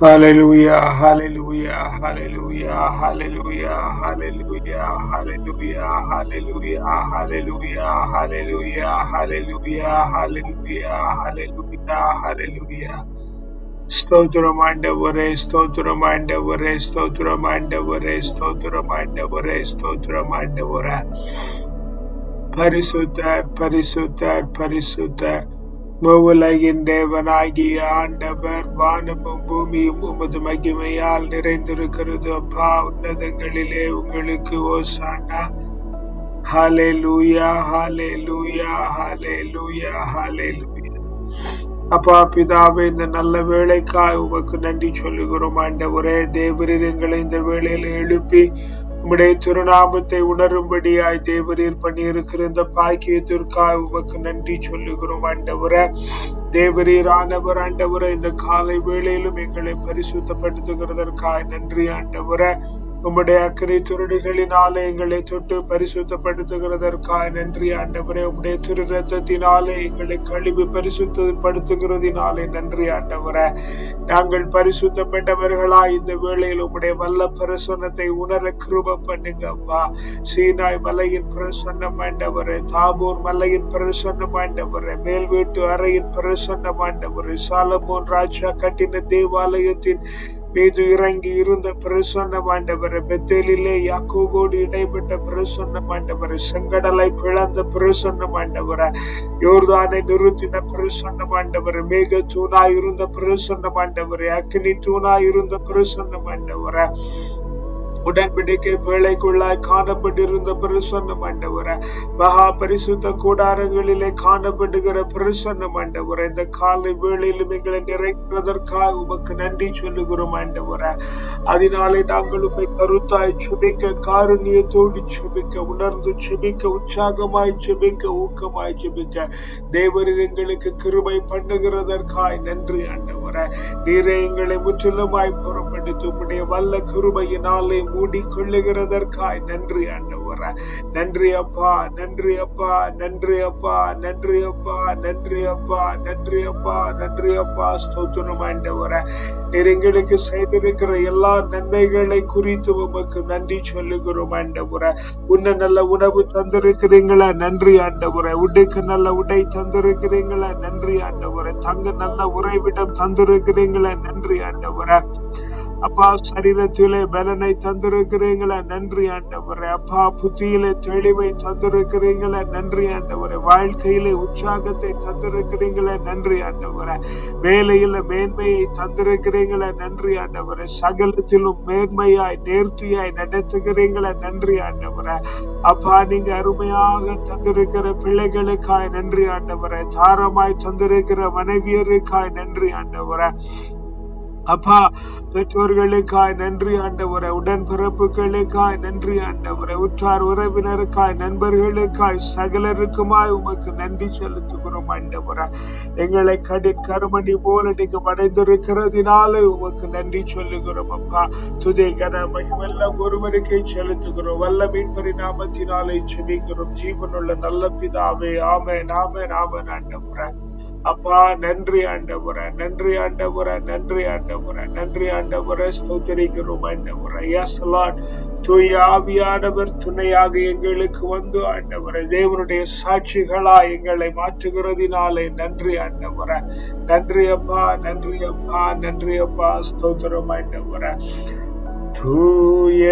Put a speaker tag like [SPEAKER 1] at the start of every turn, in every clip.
[SPEAKER 1] Hallelujah, hallelujah, hallelujah, hallelujah, hallelujah, hallelujah, hallelujah, hallelujah, hallelujah, hallelujah, hallelujah, hallelujah, hallelujah. ಸ್ತೋತ್ರಮಾಂಡವರೇ ಸ್ತೋತ್ರಮಾಂಡವರೇ ಸ್ತೋತ್ರಮಾಂಡವರೇ ಸ್ತೋತ್ರಮಾಂಡವರೇ ಸ್ತೋತ್ರಮಾಂಡವರ ಪರಿಸುತ್ತರ ಪರಿಸುತ್ತರ ಪರಿಸುತ್ತರ மூவுலகின் தேவனாகிய ஆண்டவர் வானமும் பூமியும் உமது மகிமையால் நிறைந்திருக்கிறது. அப்பா உன்னதங்களிலே உங்களுக்கு ஓசானா. ஹாலே லூயா ஹாலே லூயா ஹாலே லூயா ஹாலே லூயா அப்பா பிதாவே இந்த நல்ல வேலைக்காய் உமக்கு நன்றி சொல்லுகிறோம். ஆண்டவரே தேவரீர் எங்களை இந்த வேளையில எழுப்பி உம்முடைய திருநாமத்தை உணரும்படியாய் தேவரீர் பண்ணியிருக்கிற இந்த பாக்கியத்திற்காய் உமக்கு நன்றி சொல்லுகிறோம் ஆண்டவர. தேவரீர் ஆண்டவர் ஆண்டவர இந்த காலை வேளையிலும் எங்களை பரிசுத்தப்படுத்துகிறதற்காய் நன்றி ஆண்டவரே. உம்முடைய அக்கறை துருடுகளினாலே எங்களை தொட்டு பரிசுத்தப்படுத்துகிறதற்காக நன்றி ஆண்டவரே. உம்முடைய திரு ரத்தத்தினாலே எங்களை கழிவு பரிசுத்தப்படுத்துகிறதினாலே நன்றி ஆண்டவரே. நாங்கள் பரிசுத்தப்பட்டவர்களா இந்த வேளையில் உம்முடைய வல்ல பிரசன்னத்தை உணர கிருப பண்ணுங்க அப்பா. சீனாய் மலையின் பிரசன்னம் ஆண்டவரே. தாபூர் மலையின் பிரசன்னம் ஆண்டவரே. மேல் வீட்டு அறையின் பிரசன்னம் ஆண்டவரே. சாலமோன் ராஜா கட்டின தேவாலயத்தின் மீது இறங்கி இருந்த பிரசன்ன ஆண்டவரை பெத்தேலிலே யாக்கோபோடு இடைப்பட்ட பிரசன்ன ஆண்டவரை செங்கடலை பிளந்த பிரசன்ன ஆண்டவரை யோர்தானை நிறுத்தின பிரசன்ன ஆண்டவரை மேக தூணா இருந்த பிரசன்ன ஆண்டவரை அக்னி தூணா இருந்த பிரசன்ன ஆண்டவரை உடன்படிக்கை வேலைக்குள்ளாய் காணப்பட்டிருந்த பிரசன்ன ஆண்டவர மகா பரிசுத்த கூடாரங்களிலே காணப்படுகிற பிரசன்ன ஆண்டவர இந்த காலை வேளையிலும் எங்களை நிறைக்கிறதற்காக உமக்கு நன்றி சொல்லுகிறோம் ஆண்டவர அதனாலே நாங்கள் உண்மை கருத்தாய் சுபிக்க காருண்யத்தோடு சுபிக்க உணர்ந்து சுபிக்க உற்சாகமாய் சுபிக்க ஊக்கமாய் சுபிக்க தேவரின் எங்களுக்கு கிருபை பண்ணுகிறதற்காய் நன்றி ஆண்டவர நீரே எங்களை முற்றிலுமாய் புறப்படுத்தும் உடைய வல்ல கிருபையினாலே மூடி கொள்ளுகிறதற்காய் நன்றி ஆண்டவர நன்றி அப்பா நன்றி அப்பா நன்றி அப்பா நன்றி அப்பா நன்றி அப்பா நன்றி அப்பா நன்றி அப்பா. ஸ்தோத்திரம் ஆண்டவர. நீர் எங்களுக்கு செய்திருக்கிற எல்லா நன்மைகளை குறித்து உமக்கு நன்றி சொல்லுகிறோம் ஆண்டவர. உன்ன நல்ல உணவு தந்திருக்கிறீங்களா. நன்றி ஆண்டவர. உடைக்கு நல்ல உடை தந்திருக்கிறீங்களா. நன்றி ஆண்டவர. தங்க நல்ல உறைவிடம் தந்திருக்கிறீங்களா. நன்றி ஆண்டவர. அப்பா சரீரத்திலே பலனை தந்திருக்கிறீங்களா நன்றி ஆண்டவரே. அப்பா புத்தியிலே தெளிவை தந்திருக்கிறீங்களா நன்றி ஆண்டவரே. வாழ்க்கையிலே உற்சாகத்தை தந்திருக்கிறீங்களா நன்றி ஆண்டவரே. வேலையில மேன்மையை தந்திருக்கிறீங்களா நன்றி ஆண்டவரே. சகலத்திலும் மேன்மையாய் நேர்த்தியாய் நடத்துகிறீங்களா நன்றி ஆண்டவரே. அப்பா நீங்க அருமையாக தந்திருக்கிற பிள்ளைகளுக்காய் நன்றி ஆண்டவரே. தாரமாய் தந்திருக்கிற மனைவியருக்காய் நன்றி ஆண்டவரே. அப்பா பெற்றோர்களுக்காய் நன்றி ஆண்டவரை. உடன்பிறப்புகளுக்காய் நன்றி ஆண்டவரை. உற்றார் உறவினருக்காய் நண்பர்களுக்காய் சகலருக்குமாய் உமக்கு நன்றி செலுத்துகிறோம் ஆண்டவரை. எங்களை கடின் கருமணி போல நீங்க அடைந்திருக்கிறதுனால உமக்கு நன்றி சொல்லுகிறோம் அப்பா. துதை கன மகிமெல்லாம் ஒருவருக்கே செலுத்துகிறோம். வல்ல மீன்பரி நாமத்தினாலே செபிக்கிறோம் ஜீவனுள்ள நல்ல பிதாவே ஆமே நாமே நாம ஆண்டவரை. அப்பா நன்றி ஆண்டவர நன்றி ஆண்டவர நன்றி ஆண்டவர நன்றி ஆண்டவர ஸ்தோத்தரிக்கிறோம் ஆண்டவர. எஸ் லார்ட் தூய ஆவியானவர் துணையாக எங்களுக்கு வந்து ஆண்டவர தேவனுடைய சாட்சிகளா எங்களை மாற்றுகிறதினாலே நன்றி ஆண்டவர. நன்றி அப்பா நன்றி அப்பா நன்றி அப்பா ஸ்தோத்திரம் ஆண்டவர. தூய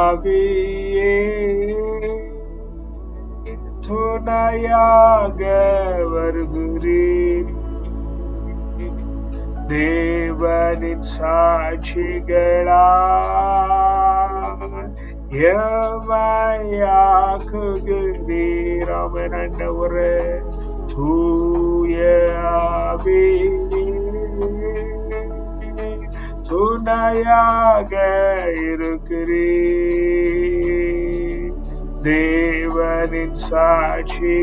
[SPEAKER 1] ஆவியே. துணையாக வருகிறேன் தேவனின் சாட்சிகளா ஏமையாக்குகிறீராமன் ஒரு தூயாவே துணையாக இருக்கிறேன் தேவனின் சாட்சிகளால்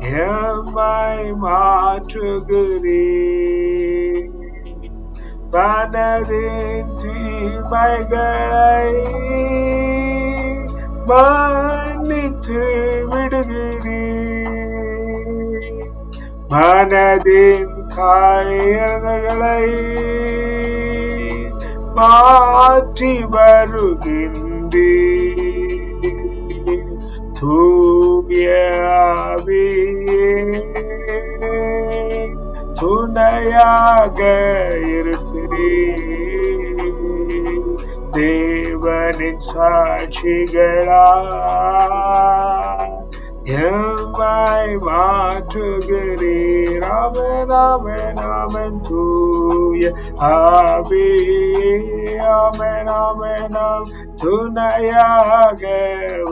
[SPEAKER 1] எம்மை மாற்றுகிறீர். மனதின் தீமைகளை மன்னித்து விடுகிறீர். மனதின் காயங்களை மாற்றி வருகின்றே தூயாவே துணையாக இருக்கிறேன். தேவனின் சாட்சிகளா எம்மை மாற்றுகிறீர் அவன் அவன் அவன் தூய ஆவே அவன் அவன் அவன் துணையாக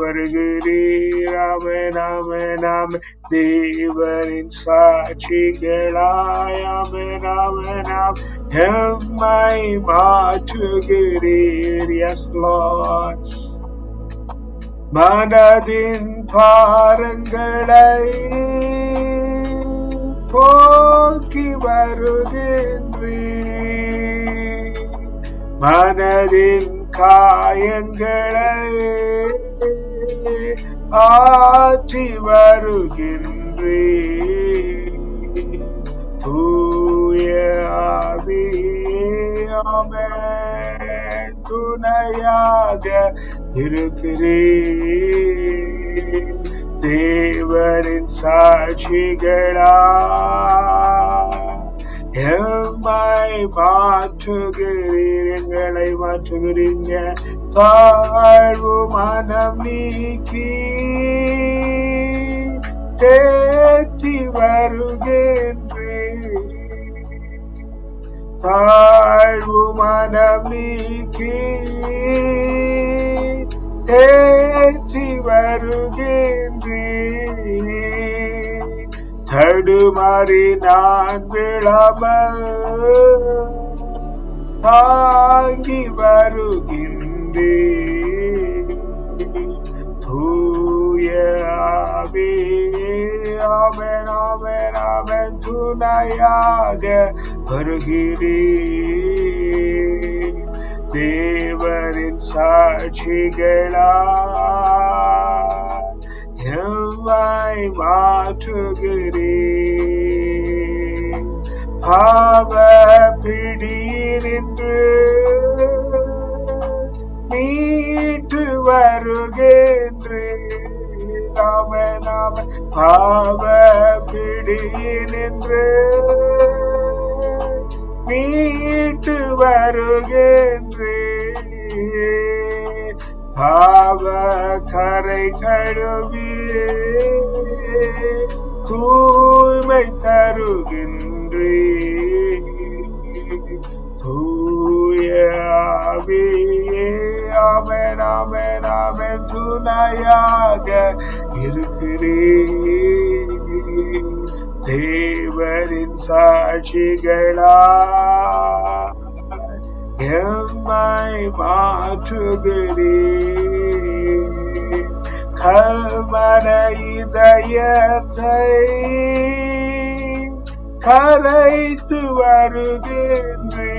[SPEAKER 1] வருகிறீர் அவன் அவன் அவன் தேவனின் சாட்சிகளாய் அவன் அவன் அவன் எம்மை மாற்றுகிறீர் எஸ் லார்ட் மனதின் பாரங்களை போக்கி வருகின்றேன் மனதின் காயங்களை ஆற்றி வருகின்றேன் தூய ஆவியாமே துணையாக இருக்கிறேன். தேவரின் சாட்சிகளா எம்மை மாற்றுகிறீர் எங்களை மாற்றுகிறீங்க. தாழ்வு மனம் நீக்கி தேற்றி வருகின்ற தாழ்வு மனம் நீக்கி ஏற்றி வருகின்றேன். தடுமாறி நான் விளம தாங்கி வருகின்றே தூயாவே அவன் அவன் அவன் துணையாக வருகிறேன். தேவரின் சாட்சிகளா எம்மை மாற்றுகிறேன். பாவ பிடியினின்று மீட்டு வருகின்றேன். நாம நாம பாவ பிடியினின்று மீட்டு வருகின்றே. பாவ கரை கழுவி தூய்மை தருகின்றே. தூய ஆவியே ஆமென் ஆமென் துணையாக இருக்கிறேன் தேவரின் சாட்சிகளா எம்மை மாற்றுகிறேன் கல்மர இதயத்தை கரைத்து வருகின்றேன்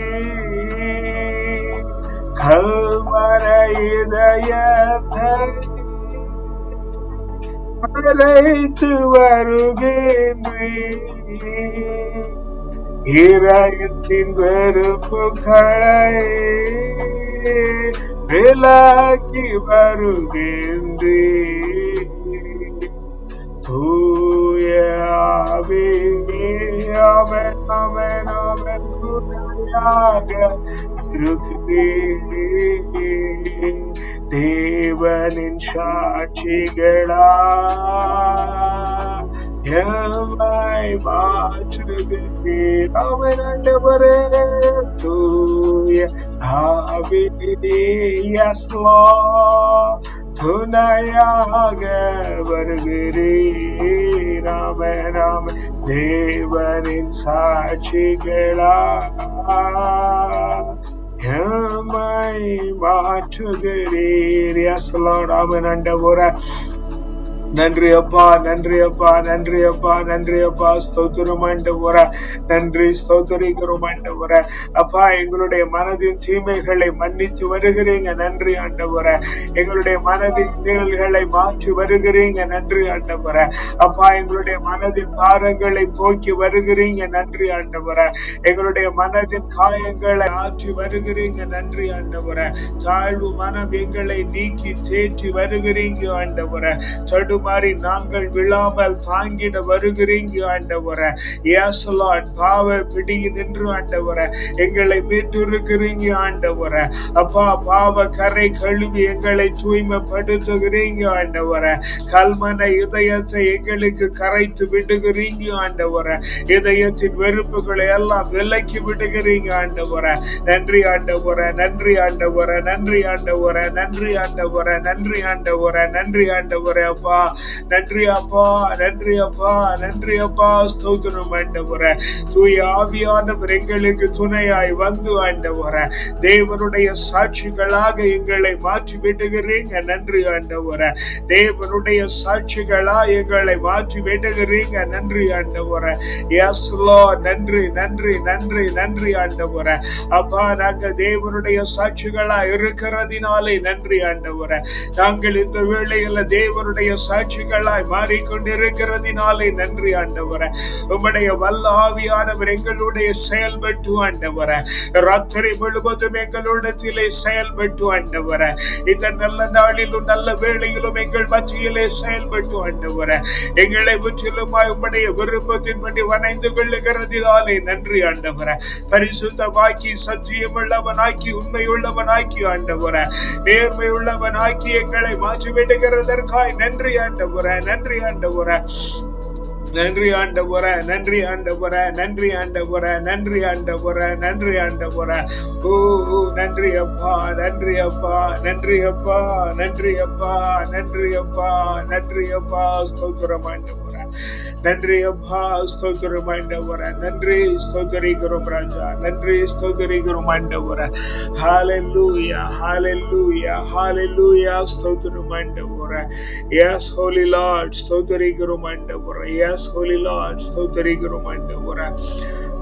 [SPEAKER 1] கல்மர இதயத்தை கரைத்து வருகின்றேன் இராயத்தின் வெறுப்புகளை விலக்கி வருகின்றேன் தூய ஆவியே அவன் அவன் அவன் துணையாக இருக்கிறேன் தேவனின் சாட்சிகளா? எம்மை மாற்றுகிறேன் அவர் ஆண்டவரே தூய ஆவியே yes துணையாக வருகிறேன் ராம ராம தேவனின் சாட்சிகளா. மாற்றுகிறீர் எஸ் லார்ட் ஆமென் ஆண்டவரே நன்றி அப்பா நன்றி அப்பா நன்றி அப்பா நன்றி அப்பா ஸ்தோத்திரம் ஆண்டவர நன்றி ஸ்தோத்தரிக்கிறோம் ஆண்டவர அப்பா எங்களுடைய மனதின் தீமைகளை மன்னித்து வருகிறீங்க. நன்றி ஆண்டவர எங்களுடைய மனதின் நிழல்களை மாற்றி வருகிறீங்க. நன்றி ஆண்டவர அப்பா எங்களுடைய மனதின் பாரங்களை போக்கி வருகிறீங்க. நன்றி ஆண்டவர எங்களுடைய மனதின் காயங்களை ஆற்றி வருகிறீங்க. நன்றி ஆண்டவர தாழ்வு மனம் எங்களை நீக்கி தேற்றி வருகிறீங்க ஆண்டவர தடுமாறி நாங்கள் விழாமல் தாங்கிட வருகிறீங்க ஆண்டவர. ஏசலாட் பாவ பிடியில் நின்று ஆண்டவர. எங்களை மீட்டிருக்கிறீங்க ஆண்டவர. அப்பா பாவ கரை கழுவி எங்களை தூய்மைப்படுத்துகிறீங்க ஆண்டவர. கல்மனை இதயத்தை எங்களுக்கு கரைத்து விடுகிறீங்க ஆண்டவர. இதயத்தின் வெறுப்புகளை எல்லாம் விலக்கி விடுகிறீங்க ஆண்டவர. நன்றி ஆண்டவர. நன்றி ஆண்டவர. நன்றி ஆண்டவர. நன்றி ஆண்டவர. நன்றி ஆண்டவர. நன்றி ஆண்டவர அப்பா. நன்றி அப்பா நன்றி அப்பா நன்றி அப்பா. ஸ்தோத்திரம் ஆண்டவர. தூய ஆவியானவர் எங்களுக்கு துணையாய் வந்து ஆண்டவர. தேவனுடைய சாட்சிகளாக எங்களை மாற்றி விடுகிறீங்க. நன்றி ஆண்டவர. தேவனுடைய சாட்சிகளா எங்களை மாற்றி விடுகிறீங்க. நன்றி ஆண்டவர. எஸ் லோ நன்றி நன்றி நன்றி நன்றி ஆண்டவர. அப்பா நாங்க தேவனுடைய சாட்சிகளா இருக்கிறதினாலே நன்றி ஆண்டவர. நாங்கள் இந்த வேளையில தேவனுடைய சாட்சிகளாய் மாறிக்கொண்டிருக்கிறதினாலே நன்றி ஆண்டவர. உம்முடைய வல்ல ஆவியானவர் எங்களுடைய செயல்பட்டு ஆண்டவர. ராத்திரி முழுவதும் எங்களுடத்திலே செயல்பட்டு ஆண்டவர. இந்த நல்ல நாளிலும் நல்ல வேளையிலும் எங்கள் மத்தியிலே செயல்பட்டு ஆண்டவர. எங்களை முற்றிலுமாய் உம்முடைய விருப்பத்தின்படி வணைந்து கொள்ளுகிறதினாலே நன்றி ஆண்டவர. பரிசுத்தமாக்கி சத்தியமுள்ளவனாக்கி உண்மையுள்ளவனாக்கி ஆண்டவர. நேர்மை உள்ளவனாக்கி எங்களை மாற்றிவிடுகிறதற்காய் நன்றி ஆண்டவர நன்றி ஆண்டவர. நன்றி ஆண்டவர நன்றி ஆண்டவர நன்றி ஆண்டவர நன்றி ஆண்டவர நன்றி ஆண்டவர. ஓ நன்றி அப்பா நன்றி அப்பா நன்றி அப்பா நன்றி அப்பா நன்றி அப்பா நன்றி அப்பா. ஸ்தோத்திரம் ஆண்டவர. நன்றி அப்பா ஸ்தோத்திரம் ஆண்டவர. நன்றி ஸ்தோத்தரிக்கிறோம் ராஜா. நன்றி ஸ்தோத்தரிக்கிறோம் ஆண்டவர. ஹalleluya ஹalleluya ஹalleluya ஸ்தோத்திரம் ஆண்டவர. எஸ் ஹோலி லார்ட் ஸ்தோத்தரிக்கிறோம் ஆண்டவர. எஸ் ஹோலி லார்ட் ஸ்தோத்தரிக்கிறோம் ஆண்டவர.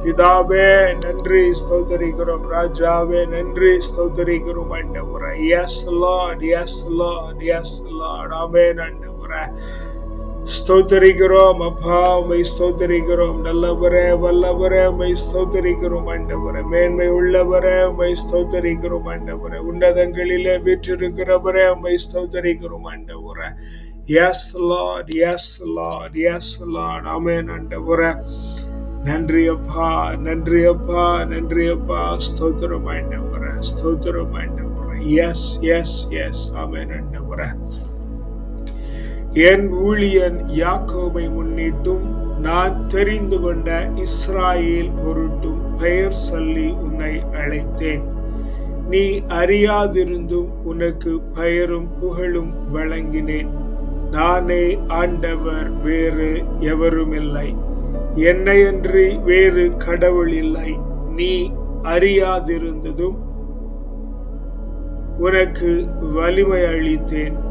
[SPEAKER 1] பிதாவே நன்றி ஸ்தோத்தரிக்கிறோம் ராஜாவே. நன்றி ஸ்தோத்தரிக்கிறோம் ஆண்டவர. Yes Lord yes Lord yes Lord ஆமே ஆண்டவர. ஸ்தோத்தரிக்கிறோம். அப்பா உமை ஸ்தோத்தரிக்கிறோம். நல்லவரே வல்லவரே உமை ஸ்தோத்தரிக்கிறோம். ஆண்டவரே மேன்மை உள்ளவரே உமை ஸ்தோத்தரிக்கிறோம். ஆண்டவரே உன்னதங்களிலே வீற்றிருக்கிறவரே உமை ஸ்தோத்தரிக்கிறோம். ஆண்டவரே yes Lord yes Lord yes Lord amen ஆண்டவரே. நன்றி அப்பா நன்றி அப்பா நன்றி அப்பா. ஸ்தோத்திரம் ஆண்டவரே ஸ்தோத்திரம் ஆண்டவரே. எஸ் எஸ் எஸ் ஆமென் ஆண்டவரே. என் ஊழியன் யாக்கோபை முன்னிட்டும் நான் தெரிந்து கொண்ட இஸ்ராயேல் பொருட்டும் பெயர் சொல்லி உன்னை அழைத்தேன். நீ அறியாதிருந்தும் உனக்கு பெயரும் புகழும் வழங்கினேன். நானே ஆண்டவர் வேறு எவருமில்லை. என்னையன்றி வேறு கடவுள் இல்லை. நீ அறியாதிருந்ததும் உனக்கு வலிமை அளித்தேன்.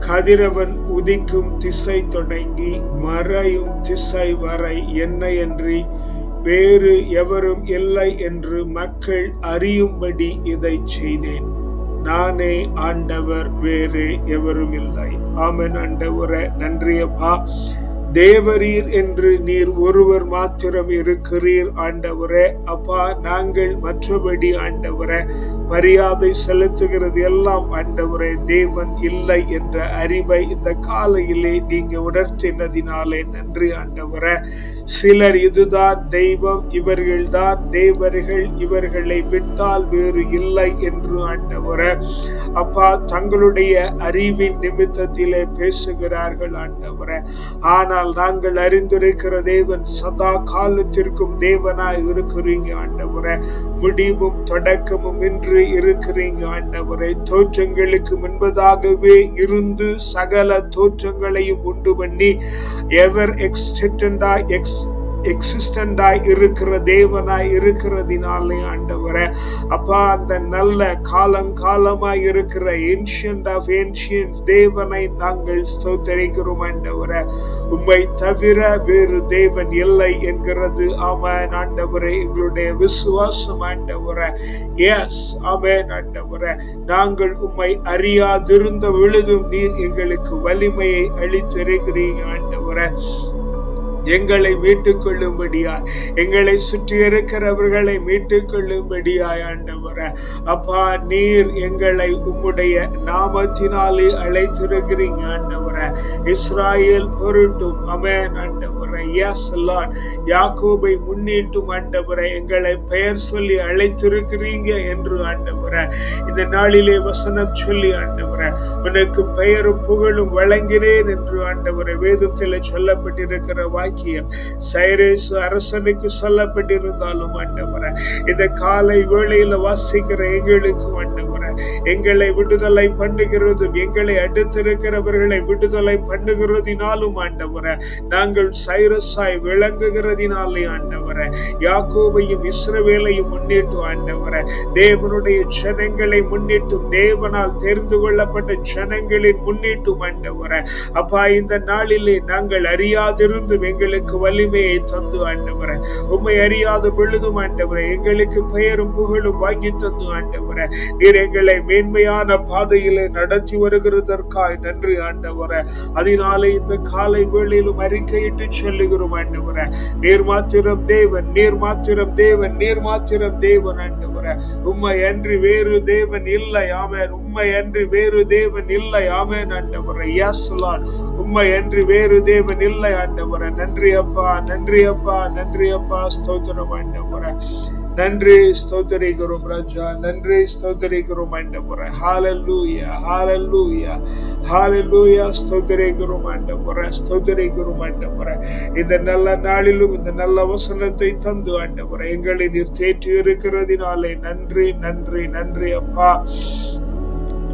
[SPEAKER 1] கதிரவன் உதிக்கும் திசை தொடங்கி மறையும் திசை வரை என்னையன்றி வேறு எவரும் இல்லை என்று மக்கள் அறியும்படி இதை செய்தேன். நானே ஆண்டவர் வேறு எவரும் இல்லை. ஆமன். ஆண்டவரே நன்றியப்பா. தேவரீர் என்று நீர் ஒருவர் மாத்திரம் இருக்கிறீர் ஆண்டவரே. அப்பா நாங்கள் மற்றபடி ஆண்டவரே. மரியாதை செலுத்துகிறது எல்லாம் ஆண்டவரே. தேவன் இல்லை என்ற அறிவை இந்த காலையிலே நீங்க உணர்த்தினதினாலே நன்றி ஆண்டவரே. சிலர் இதுதான் தெய்வம் இவர்கள்தான் தேவர்கள் இவர்களை விட்டால் வேறு இல்லை என்று ஆண்டவரே. அப்பா தங்களுடைய அறிவின் நிமித்தத்திலே பேசுகிறார்கள் ஆண்டவரே. ஆனால் நாங்கள் அறிந்திருக்கிற தேவன் சதா காலத்திற்கும் தேவனாய் இருக்கிறீங்க ஆண்டவரை. முடிவும் தொடக்கமும் இன்று இருக்கிறீங்க ஆண்டவரை. தோற்றங்களுக்கு முன்பதாகவே இருந்து சகல தோற்றங்களையும் உண்டு பண்ணி எவர் எக்ஸ்டெண்டா எக்ஸ் எக்ஸிஸ்டண்டாய் இருக்கிற தேவனாய் இருக்கிறதினாலே ஆண்டவரை. அப்பா அந்த நல்ல காலங்காலமாய் இருக்கிற ஏன்ஷியன்ட் ஆஃப் ஏன்ஷியன்ஸ் தேவனை நாங்கள் ஸ்தோத்தரிக்கிறோம் ஆண்டவரே. உம்மை தவிர வேறு தேவன் இல்லை என்கிறது. ஆமன். ஆண்டவரே எங்களுடைய விசுவாசம் ஆண்டவரே. எஸ் ஆமென் ஆண்டவரே. நாங்கள் உம்மை அறியாதிருந்த விழுதும் நீர் எங்களுக்கு வலிமையை அளித்திருக்கிறீங்க ஆண்டவரை. எங்களை மீட்டுக் கொள்ளும்படியாய் எங்களை சுற்றி இருக்கிறவர்களை மீட்டுக் கொள்ளும்படியாய் ஆண்டவர. அப்பா நீர் எங்களை உம்முடைய நாமத்தினாலே அழைத்திருக்கிறீங்க ஆண்டவர. இஸ்ராயல் பொருட்டும் அமேன் ஆண்டவர. எஸ் லார்ட் யாக்கோபை முன்னிட்டும் ஆண்டவர. எங்களை பெயர் சொல்லி அழைத்திருக்கிறீங்க என்று ஆண்டவர. இந்த நாளிலே வசனம் சொல்லி ஆண்டவர உனக்கு பெயரும் புகழும் வழங்கினேன் என்று ஆண்டவர. வேதத்தில் சொல்லப்பட்டிருக்கிற வாக்கியம் சைரேசு அரசனுக்கு சொல்லப்பட்டிருந்தாலும் ஆண்டவர இந்த காலை வேளையில வாசிக்கிற எங்களுக்கு ஆண்டவர எங்களை விடுதலை பண்ணுகிறதும் எங்களை அடுத்திருக்கிறவர்களை விடுதலை பண்ணுகிறதினாலும் ஆண்டவர நாங்கள் சைரஸாய் விளங்குகிறதினாலே ஆண்டவர யாக்கோபையும் இஸ்ரவேலையும் முன்னிட்டு ஆண்டவர தேவனுடைய ஜனங்களை முன்னிட்டும் தேவனால் தெரிந்து கொள்ளப்பட்ட ஜனங்களின் முன்னிட்டும் ஆண்டவர. அப்பா இந்த நாளிலே நாங்கள் அறியாதிருந்தும் எங்களுக்கு வலிமையை தந்து ஆண்டவர. உண்மை அறியாத பொழுதும் ஆண்டவர எங்களுக்கு பெயரும் புகழும் வாங்கி தந்து ஆண்டவர. நீர் எங்களை மேன்மையான பாதையிலே நடத்தி வருகிறதற்காய் நன்றி ஆண்டவர. அதனாலே இந்த காலை வேளையிலும் அறிக்கையிட்டு சொல்லுகிறோம் ஆண்டவர. நீர் மாத்திரம் தேவன் நீர் மாத்திரம் தேவன் நீர் மாத்திரம் தேவன் ஆண்டவர். உம்மை அன்றி வேறு தேவன் இல்லை ஆமென். உம்மை அன்றி வேறு தேவன் இல்லை ஆமென் ஆண்டவர. எஸ் லார்ட் உம்மை அன்றி வேறு தேவன் இல்லை ஆண்டவர. நன்றி அப்பா. நன்றி அப்பா. நன்றி அப்பா. ஸ்தோத்திரம் ஆண்டவர. நன்றி ஸ்தோத்தரிக்கிறோம் ராஜா நன்றி ஸ்தோத்தரிக்கிறோம் ஆண்டவர ஹாலல்லூயா ஹாலல்லூயா ஹாலல்லூயா ஸ்தோத்தரிக்கிறோம் ஆண்டவர ஸ்தோத்தரிக்கிறோம் ஆண்டவர இந்த நல்ல நாளிலும் இந்த நல்ல வசனத்தை தந்து ஆண்டவர எங்களை நீர் தேற்றி இருக்கிறதினாலே நன்றி நன்றி நன்றி அப்பா.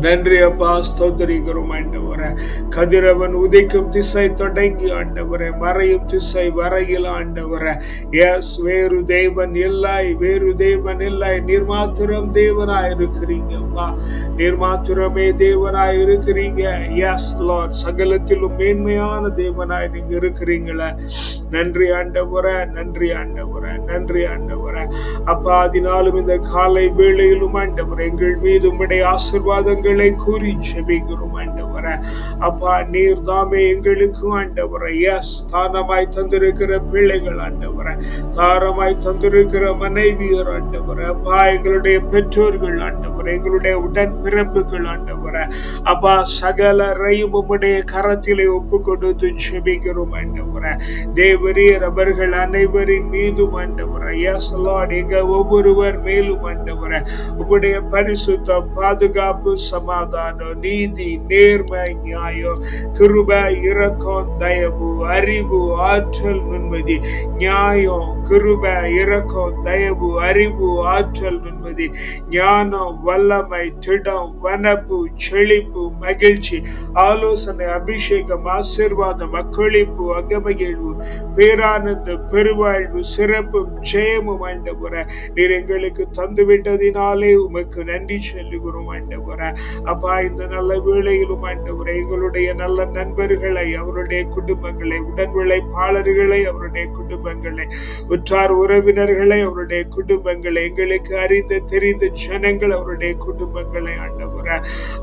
[SPEAKER 1] நன்றி அப்பா ஸ்தோத்தரிக்கிறோம் ஆண்டவரே. கதிரவன் உதைக்கும் திசை தொடங்கி ஆண்டவரே. மறையும் திசை வரையில் ஆண்டவரே. எஸ் வேறு தேவன் இல்லை வேறு தேவன் இல்லை. நீர் மாத்திரம் தேவனாய் இருக்கிறீங்கப்பா நீர் மாத்திரமே தேவனாய் இருக்கிறீங்க. எஸ் லார்ட் சகலத்திலும் மேன்மையான தேவனாய் நீங்க இருக்கிறீங்களே. நன்றி ஆண்டவர நன்றி ஆண்டவர நன்றி ஆண்டவர. அப்பா அதனாலும் இந்த காலை வேளையிலும் ஆண்டவர் எங்கள் மீது உடைய ஆசிர்வாதங்கள் கூறி ஜெபிக்கிறோம் ஆண்டவர. அப்பா நீர் தாமே எங்களுக்கு ஆண்டவர. எஸ் தானமாய் தந்திருக்கிற பிள்ளைகள் ஆண்டவர. தாரமாய் தந்திருக்கிற மனைவியர் ஆண்டவர. அப்பா எங்களுடைய பெற்றோர்கள் ஆண்டவர. எங்களுடைய உடன் பிறப்புகள் ஆண்டவர. அப்பா சகலரையும் உம்முடைய கரத்திலே ஒப்பு கொடுத்து ஜெபிக்கிறோம் ஆண்டவர. தேவரீர் அவர்கள் அனைவரின் மீதும் ஆண்டவர. எஸ் லார்ட் எங்க ஒவ்வொருவர் மேலும் ஆண்டவர. உம்முடைய பரிசுத்தம் பாதுகாப்பு சமாதானம் நீதி நேர்மை நியாயம் கிருப இரக்கம் தயவு அறிவு ஆற்றல் நுண்மதி நியாயம் கிருப இரக்கம் தயவு அறிவு ஆற்றல் நுண்மதி ஞானம் வல்லமை திடம் வனப்பு செழிப்பு மகிழ்ச்சி ஆலோசனை அபிஷேகம் ஆசீர்வாதம் அக்களிப்பு அகமகிழ்வு பேரானந்த பெருவாழ்வு சிறப்பும் ஜெயமும் ஆண்டவர. நீர் எங்களுக்கு தந்துவிட்டதினாலே உமக்கு நன்றி சொல்லுகிறோம் ஆண்டவர. அப்பா இந்த நல்ல வேளையிலும் ஆண்டவர எங்களுடைய நல்ல நண்பர்களை அவருடைய குடும்பங்களை உடன் விளைப்பாளர்களை அவருடைய குடும்பங்களை உற்றார் உறவினர்களை அவருடைய குடும்பங்களை எங்களுக்கு அறிந்த தெரிந்த ஜனங்கள் அவருடைய குடும்பங்களை ஆண்டவர.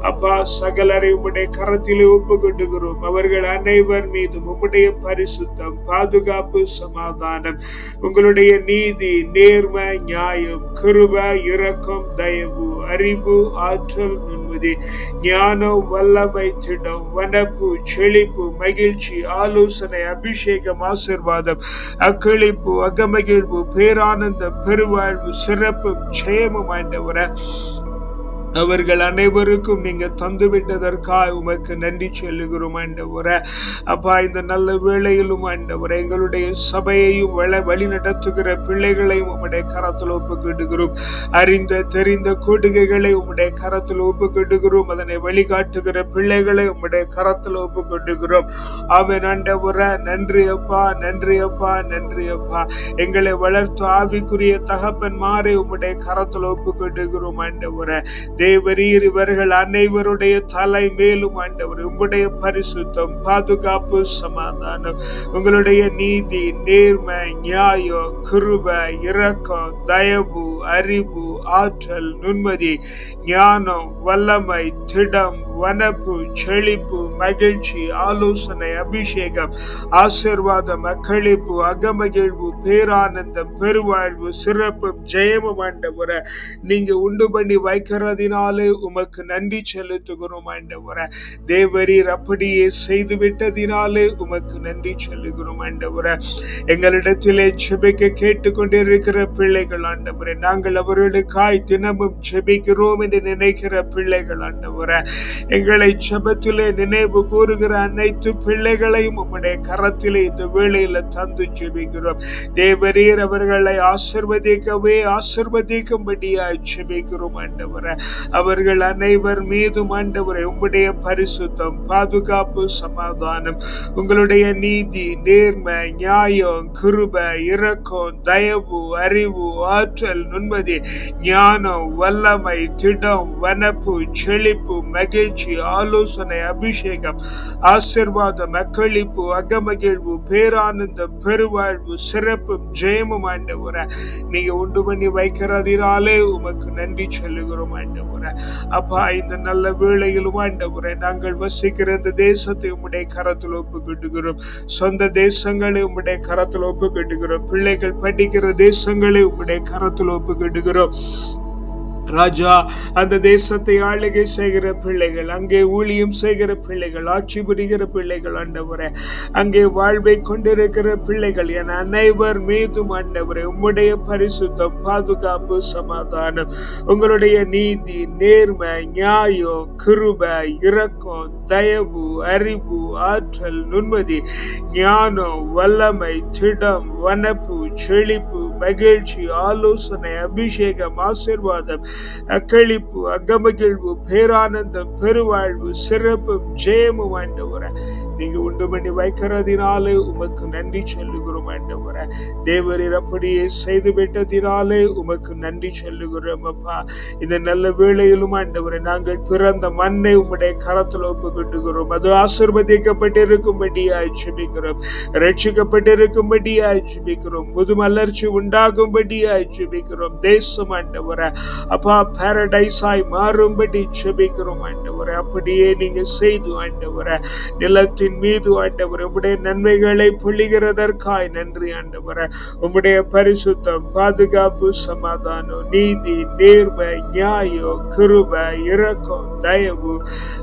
[SPEAKER 1] அப்பா சகலரை உம்முடைய கரத்திலே ஒப்பு கொண்டுகிறோம் அவர்கள் அனைவர் மீதும் உம்முடைய பரிசுத்தம் பாதுகாப்பு சமாதானம் உங்களுடைய நீதி நேர்மை நியாயம் கிருப இரக்கம் தயவு அறிவு ஆற்றல் நுண்மதி ஞானம் வல்லமை திடம் வனப்பு செழிப்பு மகிழ்ச்சி ஆலோசனை அபிஷேகம் ஆசிர்வாதம் அக்களிப்பு அகமகிழ்வு பேரானந்தம் பெருவாழ்வு சிறப்பும் ஜெயமும் ஆண்டவர அவர்கள் அனைவருக்கும் நீங்க தந்துவிட்டதற்காக உமக்கு நன்றி சொல்லுகிறோம் ஆண்டவர. அப்பா இந்த நல்ல வேளையிலும் ஆண்டவர எங்களுடைய சபையையும் வழ வழி நடத்துகிற பிள்ளைகளையும் உம்முடைய கரத்தில் ஒப்புக்கிடுகிறோம் அறிந்த தெரிந்த கொடுகைகளை உம்முடைய கரத்தில் ஒப்புக்கிடுகிறோம் அதனை வழிகாட்டுகிற பிள்ளைகளை உம்முடைய கரத்தில் ஒப்புக்கிடுகிறோம் அவன் ஆண்டவர. நன்றி அப்பா. நன்றி அப்பா. நன்றி அப்பா. எங்களை வளர்த்து ஆவிக்குரிய தகப்பன் மாறி உம்முடைய கரத்தில் ஒப்புக்கிடுகிறோம் ஆண்டவர. தேவரீர் இவர்கள் அனைவருடைய தலை மேலும் ஆண்டவர் உங்களுடைய பரிசுத்தம் பாதுகாப்பு சமாதானம் உங்களுடைய நீதி நேர்மை நியாயம் கிருப இரக்கம் தயவு அறிவு ஆற்றல் நுண்மதி ஞானம் வல்லமை திடம் வனப்பு செழிப்பு மகிழ்ச்சி ஆலோசனை அபிஷேகம் ஆசிர்வாதம் அக்களிப்பு அகமகிழ்வு பேரானந்தம் பெருவாழ்வு சிறப்பு ஜெயமும் ஆண்டவரை. நீங்க உண்டு பண்ணி வைக்கிறதினாலே உமக்கு நன்றி செலுத்துகிறோம் ஆண்டவரை. தேவரீர் அப்படியே செய்து விட்டதினாலே உமக்கு நன்றி சொல்லுகிறோம் ஆண்டவரை. எங்களிடத்திலே செபிக்க கேட்டுக்கொண்டிருக்கிற பிள்ளைகள் ஆண்டவரே நாங்கள் அவர்களுக்காய் தினமும் செபிக்கிறோம் என்று நினைக்கிற பிள்ளைகள் ஆண்டவரை. எங்களை செபத்திலே நினைவு கூறுகிற அனைத்து பிள்ளைகளையும் உம்முடைய கரத்திலே இந்த வேளையில தந்து ஜெபிக்கிறோம். தேவரீர் அவர்களை ஆசிர்வதிக்கவே ஆசிர்வதிக்கும்படியாய் ஜெபிக்கிறோம் ஆண்டவரை. அவர்கள் அனைவர் மீதும் ஆண்டவரை உங்களுடைய பரிசுத்தம் பாதுகாப்பு சமாதானம் உங்களுடைய நீதி நேர்மை நியாயம் கிருப இரக்கம் தயவு அறிவு ஆற்றல் நுண்மதி ஞானம் வல்லமை திடம் வனப்பு செழிப்பு மகிழ்ச்சி ஆலோசனை அபிஷேகம் ஆசிர்வாதம் அக்களிப்பு அகமகிழ்வு பேரானந்தம் பெருவாழ்வு சிறப்பும் ஜெயமும் ஆண்டவரை. நீங்க உண்டு பண்ணி வைக்கிறதினாலே உமக்கு நன்றி சொல்லுகிறோம் ஆண்டவர். அப்பா இந்த நல்ல வேளையிலும் ஆண்டவரை நாங்கள் வசிக்கிற இந்த தேசத்தை உம்முடைய கரத்தில் ஒப்புக்கிட்டுகிறோம் சொந்த தேசங்களை உம்முடைய கரத்தில் ஒப்புக்கிட்டுகிறோம் பிள்ளைகள் படிக்கிற தேசங்களை உம்முடைய கரத்தில் ஒப்புக்கிட்டுகிறோம் ராஜா அந்த தேசத்தை ஆளுகை செய்கிற பிள்ளைகள் அங்கே ஊழியம் செய்கிற பிள்ளைகள் ஆட்சி புரிகிற பிள்ளைகள் ஆண்டவரே அங்கே வாழ்வை கொண்டிருக்கிற பிள்ளைகள் என அனைவர் மீதும் ஆண்டவரே உம்முடைய பரிசுத்தம் பாதுகாப்பு சமாதானம் உங்களுடைய நீதி நேர்மை நியாயம் கிருப இரக்கம் தயவு அறிவு ஆற்றல் நுண்மதி ஞானம் வல்லமை திடம் வனப்பு செழிப்பு மகிழ்ச்சி ஆலோசனை அபிஷேகம் ஆசிர்வாதம் அக்களிப்பு அகமகிழ்வு பேரானந்தம் பெருவாழ்வு சிறப்பும் ஜெயமும் ஆண்டவரை நீங்க உண்டு பண்ணி வைக்கிறதினாலே உமக்கு நன்றி சொல்லுகிறோம் ஆண்டவர. தேவரீர் அப்படியே செய்து விட்டதினாலே உமக்கு நன்றி சொல்லுகிறோம் அப்பா. இந்த நல்ல வேளையிலும் ஆண்டவரை நாங்கள் பிறந்த மண்ணை உம்முடைய கரத்தில் ஒப்புக்கிட்டுகிறோம். அது ஆசிர்வதிக்கப்பட்டிருக்கும்படியாய் ஜெபிக்கிறோம். ரட்சிக்கப்பட்டிருக்கும்படியாய் ஜெபிக்கிறோம். முதுமலர்ச்சி உண்டாகும்படியாய் ஜெபிக்கிறோம். தேசம் ஆண்டவரை அப்பா பாரடைஸாய் மாறும்படி ஜெபிக்கிறோம் ஆண்டவரை. அப்படியே நீங்க செய்து ஆண்டவரை நிலத்தின் மீது ஆண்டவர் உம்முடைய நன்மைகளை பொழிகிறதற்காய் நன்றி ஆண்டவரை. உம்முடைய பரிசுத்தம் பாதுகாப்பு சமாதானம் நீதி நேர்மை நியாயம் கிருப இரக்கம் தயவு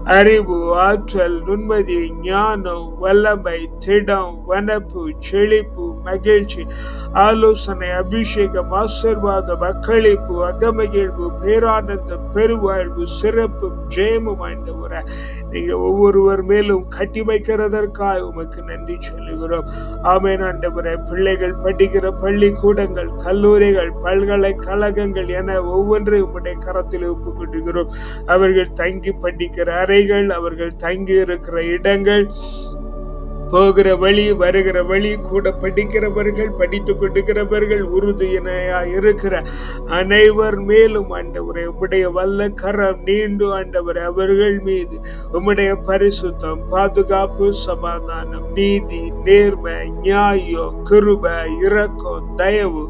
[SPEAKER 1] அறிவு ஆற்றல் நுண்மதி ஞானம் வல்லமை திடம் வனப்பு செழிப்பு மகிழ்ச்சி ஆலோசனை அபிஷேகம் ஆசிர்வாதம் அக்களிப்பு அகமகிழ்வு பேரானந்தம் பெருவாழ்வு சிறப்பும் ஜெயமும் ஆண்டவர நீங்க ஒவ்வொருவர் மேலும் கட்டி வைக்கிறதற்காக உமக்கு நன்றி சொல்லுகிறோம். ஆமேன் ஆண்டவரே. பிள்ளைகள் படிக்கிற பள்ளிக்கூடங்கள் கல்லூரிகள் பல்கலைக்கழகங்கள் என ஒவ்வொன்றையும் உம்முடைய கரத்தில் ஒப்புக்கொண்டுகிறோம் அவர்கள் தங்கி படிக்கிற அறைகள் அவர்கள் தங்கி இருக்கிற இடங்கள் போகிற வழி வருகிற வழி கூட படிக்கிறவர்கள் படித்து கொடுக்கிறவர்கள் உறுதியினையா இருக்கிற அனைவர் மேலும் ஆண்டவரை உம்முடைய வல்ல கரம் நீண்டு ஆண்டவர் அவர்கள் மீது உம்முடைய பரிசுத்தம் பாதுகாப்பு சமாதானம் நீதி நேர்மை நியாயம் கிருப இரக்கம் தயவு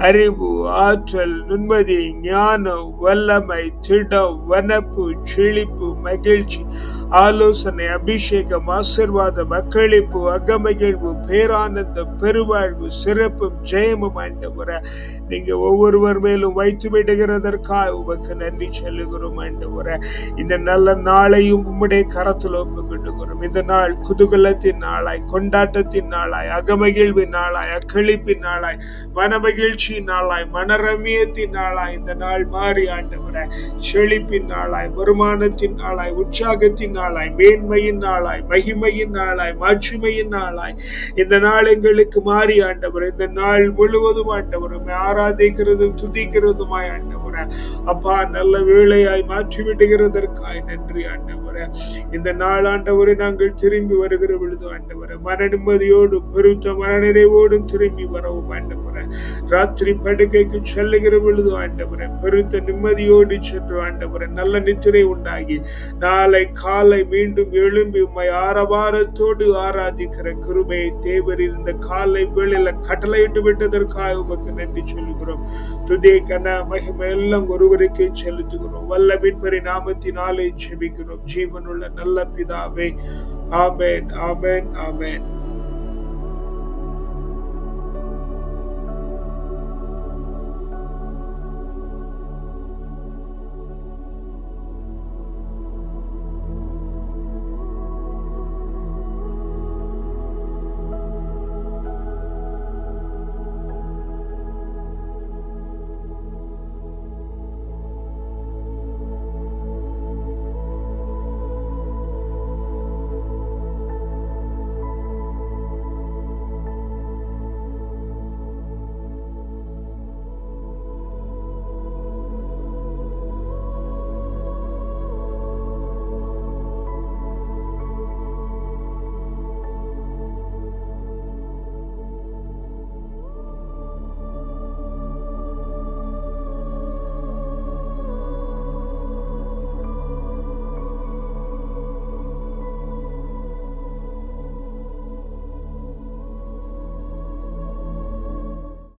[SPEAKER 1] அறிவு ஆற்றல் நுண்மதி ஞானம் வல்லமை திடம் வனப்பு செழிப்பு மகிழ்ச்சி ஆலோசனை அபிஷேகம் ஆசிர்வாதம் அக்களிப்பு அகமகிழ்வு பேரானந்தம் பெருவாழ்வு சிறப்பும் ஜெயமும் ஆண்டவர. நீங்க ஒவ்வொருவர் மேலும் வைத்து விடுகிறதற்காக உமக்கு நன்றி சொல்லுகிறோம் ஆண்டவர இந்த நல்ல நாளையும் உம்முடைய கரத்தில் ஒப்புக்கிட்டுகிறோம் இந்த நாள் குதூகலத்தின் நாளாய் கொண்டாட்டத்தின் நாளாய் அகமகிழ்வின் நாளாய் அக்களிப்பின் நாளாய் மனமகிழ்ச்சியின் நாளாய் மனரமியத்தின் நாளாய் இந்த நாள் மாறி ஆண்டவர செழிப்பின் நாளாய் வருமானத்தின் நாளாய் உற்சாகத்தின் நாளாய் மேன்மையின் நாளாய் மகிமையின் நாளாய் மாட்சிமையின் நாளாய். இந்த நாள் எங்களுக்கு மாறி ஆண்டவர் இந்த நாள் முழுவதும் ஆண்டவர் ஆராதிக்கிறதும் துதிக்கிறதுமாய் ஆண்டவர். அப்பா நல்ல வேலையாய் மாற்றி விடுகிறதற்காய் நன்றி ஆண்டவர். இந்த நாள் ஆண்டவரை நாங்கள் திரும்பி வருகிற பொழுது ஆண்டவர் மன நிம்மதியோடும் பெருத்த மனநிறைவோடும் திரும்பி வரவும் ஆண்டவர். ராத்திரி படுக்கைக்கு செல்லுகிற பொழுது ஆண்டவர் பெருத்த நிம்மதியோடு சென்று ஆண்டவர் நல்ல நித்திரை உண்டாகி நாளை காலை மீண்டும் எழும்பி உம்மை ஆரவாரத்தோடு ஆராதிக்கிற கிருபையை தேவர் இருந்த காலை வேளையில கட்டளையிட்டு விட்டதற்காக உமக்கு நன்றி சொல்லுகிறோம். துதே கன மகிமை எல்லாம் ஒருவருக்கே செலுத்துகிறோம். வல்ல மீட்பரி நாமத்தினாலே செபிக்கிறோம் ஜீவனுள்ள நல்ல பிதாவே. ஆமேன் ஆமேன் ஆமேன்.